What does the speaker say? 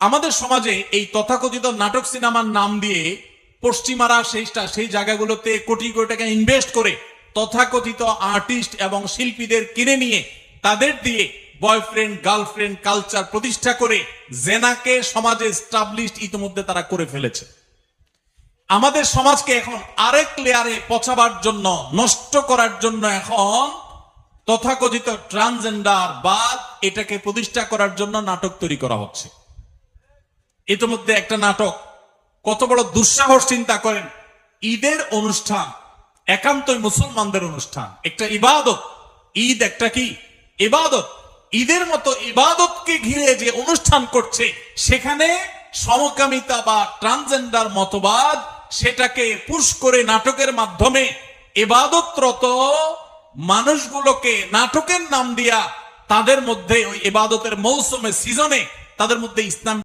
আমাদের সমাজে এই তথাকথিত নাটক সিনেমার নাম দিয়ে পশ্চিমারা সেইটা, সেই জায়গাগুলোতে কোটি কোটি টাকা ইনভেস্ট করে তথাকথিত আর্টিস্ট এবং শিল্পীদের কিনে নিয়ে তাদের দিয়ে বয়ফ্রেন্ড গার্লফ্রেন্ড কালচার প্রতিষ্ঠা করে জেনাকে সমাজে স্টাবলিশড ইতিমধ্যে তারা করে ফেলেছে। আমাদের সমাজকে এখন আরেক লেয়ারে পচাবার জন্য, নষ্ট করার জন্য এখন তথাকথিত ট্রান্সজেন্ডার বা এটাকে প্রতিষ্ঠা করার জন্য নাটক তৈরি করা হচ্ছে। ইতিমধ্যে একটা নাটক। কত বড় দুঃসাহস চিন্তা করেন। ঈদের অনুষ্ঠান, একান্তই মুসলমানদের অনুষ্ঠান। একটা ইবাদত। ঈদ একটা কি? ইবাদত। ঈদের মতো ইবাদতকে ঘিরে যে অনুষ্ঠান করছে, সেখানে সমকামিতা বা ট্রান্সজেন্ডার মতবাদ সেটাকে পুশ করে নাটকের মাধ্যমে এবাদতরত মানুষগুলোকে নাটকের নাম দিয়া তাদের মধ্যে ওই এবাদতের মৌসুমে, সিজনে তাদের মধ্যে ইসলাম